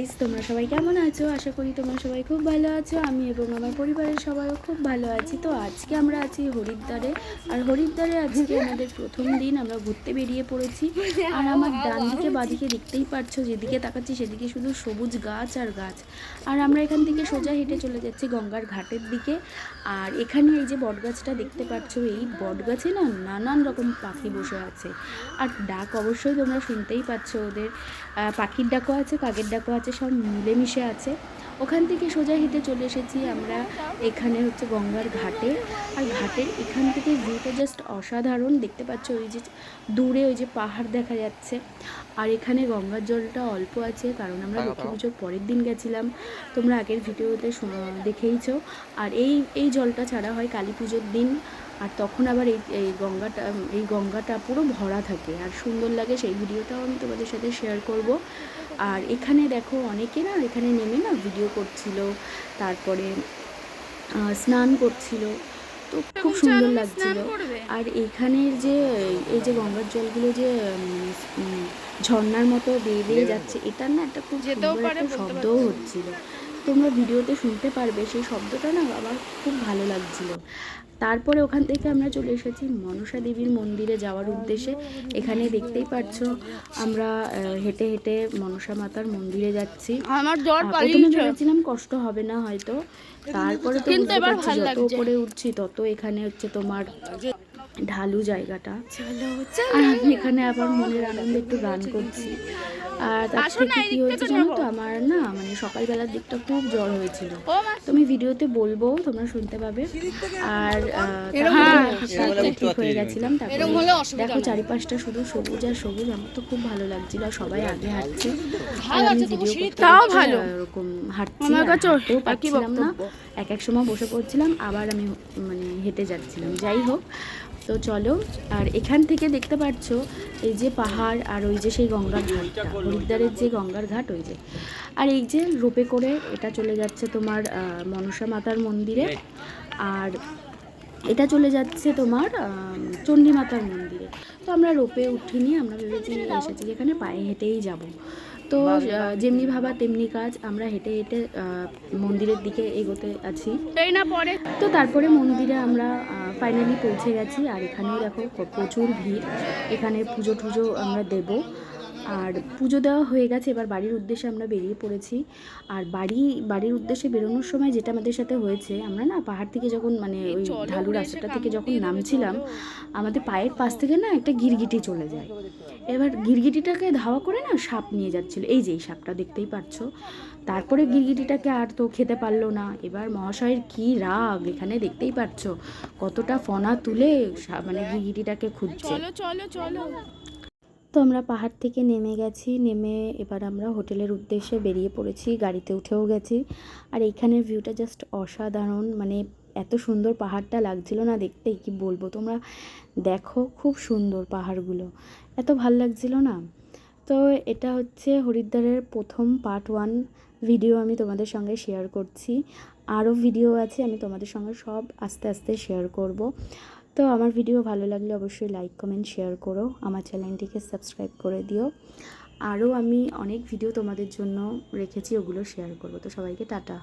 Guys তোমরা সবাই কেমন আছো? আশা করি তোমরা সবাই খুব ভালো আছো। আমি এবং আমার পরিবারের সবাইও খুব ভালো আছি। তো আজকে আমরা আছি হরিদ্বারে। আর হরিদ্বারে আজকে আমাদের প্রথম দিন, আমরা ঘুরতে বেরিয়ে পড়েছি। আর আমার ডান দিকে বাদিকে দেখতেই পারছ, যেদিকে তাকাচ্ছি সেদিকে শুধু সবুজ গাছ আর গাছ। আর আমরা এখান থেকে সোজা হেঁটে চলে যাচ্ছি গঙ্গার ঘাটের দিকে। আর এখানে এই যে বটগাছটা দেখতে পাচ্ছো, এই বটগাছে না নানান রকম পাখি বসে আছে। আর ডাক অবশ্যই তোমরা শুনতেই পাচ্ছ ওদের। পাখির ডাকও আছে, কাকের ডাকও আছে। সব মিলেমিশে আছে। ওখান থেকে সোজা হেঁটে চলে এসেছি আমরা এখানে হচ্ছে গঙ্গার ঘাটে। আর ঘাটের এখান থেকে ভিউটা জাস্ট অসাধারণ। দেখতে পাচ্ছ ওই যে দূরে ওই যে পাহাড় দেখা যাচ্ছে। আর এখানে গঙ্গার জলটা অল্প আছে কারণ আমরা লক্ষ্মী পুজোর পরের দিন গেছিলাম। তোমরা আগের ভিডিওতে দেখেইছো। আর এই এই জলটা ছাড়া হয় কালী পুজোর দিন। আর তখন আবার এই এই গঙ্গাটা এই গঙ্গাটা পুরো ভরা থাকে। আর সুন্দর লাগে সেই ভিডিওটাও আমি তোমাদের সাথে শেয়ার করব। আর এখানে দেখো অনেকে না এখানে নেমে না ভিডিও করছিল তারপরে স্নান করছিল তো খুব সুন্দর লাগছিল। আর এখানের যে এই যে গঙ্গার জলগুলো যে ঝর্ণার মতো বেয়ে বেয়ে যাচ্ছে এটার না একটা খুব সুন্দর একটা শব্দও হচ্ছিল। তোমরা ভিডিওতে শুনতে পারবে সেই শব্দটা না আমার খুব ভালো লাগছিল। তারপরে ওখান থেকে আমরা চলে এসেছি মনসা দেবীর মন্দিরে যাওয়ার উদ্দেশ্যে। এখানে দেখতেই পাচ্ছ আমরা হেঁটে হেঁটে মনসা মাতার মন্দিরে যাচ্ছি। আমার জ্বর প্রথমে ভেবেছিলাম কষ্ট হবে না হয়তো। তারপরে তো যত। উপরে উঠছি তত এখানে হচ্ছে তোমার ঢালু জায়গাটা। আর আমি এখানে আবার মনের আনন্দে একটু গান করছি। আর তার আসো না, থেকে কি হয়েছে জানো তো? আমার না মানে সকালবেলার দিকটা খুব জ্বর হয়েছিল। ও মা। তো আমি ভিডিওতে বলব তোমরা শুনতে পাবে। আর ঠিক হয়ে গেছিলাম তারপরে দেখো। চারিপাশটা শুধু সবুজ আর সবুজ আমার তো খুব ভালো লাগছিল আর সবাই আগে হাঁটছে। আর আমি ভিডিও তাও ভালো। এরকম হাঁটছি আমার কাছে না। এক এক সময় বসে পড়ছিলাম আবার আমি মানে হেঁটে যাচ্ছিলাম। যাই হোক তো চলো আর এখান থেকে দেখতে পাচ্ছ এই যে পাহাড় আর ওই যে সেই গঙ্গার ঘাটটা হরিদ্বারের যে গঙ্গার ঘাট ওই যে। আর এই যে রোপে করে এটা চলে যাচ্ছে তোমার মনসা মাতার মন্দিরে। আর এটা চলে যাচ্ছে তোমার আম, চণ্ডী মাতার মন্দিরে। তো আমরা রোপে উঠিনি আমরা ভেবেছি এসেছি যেখানে পায়ে হেঁটেই যাব। তো যেমনি ভাবা তেমনি কাজ আমরা হেঁটে হেঁটে মন্দিরের দিকে এগোতে আছি। এই না পরে? তো তারপরে মন্দিরে আমরা ফাইনালি পৌঁছে গেছি আর এখানেও দেখো প্রচুর ভিড়। এখানে পুজো টুজো আমরা দেব। আর পুজো দেওয়া হয়ে গেছে এবার বাড়ির উদ্দেশ্যে আমরা বেরিয়ে পড়েছি। আর বাড়ি বাড়ির উদ্দেশ্যে বেরোনোর সময় যেটা আমাদের সাথে হয়েছে আমরা না পাহাড় থেকে যখন মানে ওই ঢালু রাস্তাটা থেকে যখন নামছিলাম আমাদের পায়ের পাশ থেকে না একটা গিরগিটি চলে যায়। এবার গিরগিটিটাকে ধাওয়া করে না সাপ নিয়ে যাচ্ছিল। এই যে এই সাপটা দেখতেই পাচ্ছ তারপরে গিরগিটিটাকে আর তো খেতে পারল না। এবার মহাশয়ের কি রাগ এখানে দেখতেই পাচ্ছ কতটা ফনা তুলে মানে গিরগিটিটাকে খুঁজছে। চলো চলো চলো। তো আমরা পাহাড় থেকে নেমে গেছি, নেমে এবার আমরা হোটেলের উদ্দেশ্যে বেরিয়ে পড়েছি, গাড়িতে উঠেও গেছি। আর এইখানের ভিউটা জাস্ট অসাধারণ মানে এত সুন্দর পাহাড়টা লাগছিল না দেখতে কি বলব? তোমরা দেখো খুব সুন্দর পাহাড়গুলো। এত ভালো লাগছিল না? তো এটা হচ্ছে হরিদ্বারের প্রথম পার্ট ওয়ান ভিডিও আমি তোমাদের সঙ্গে শেয়ার করছি। আরও ভিডিও আছে, আমি তোমাদের সঙ্গে সব আস্তে আস্তে শেয়ার করব। তো আমার ভিডিও ভালো লাগলে অবশ্যই লাইক কমেন্ট শেয়ার করো। আমার চ্যানেলটিকে সাবস্ক্রাইব করে দিও। আরও আমি অনেক ভিডিও তোমাদের জন্য রেখেছি, ওগুলো শেয়ার করব। তো সবাইকে টাটা।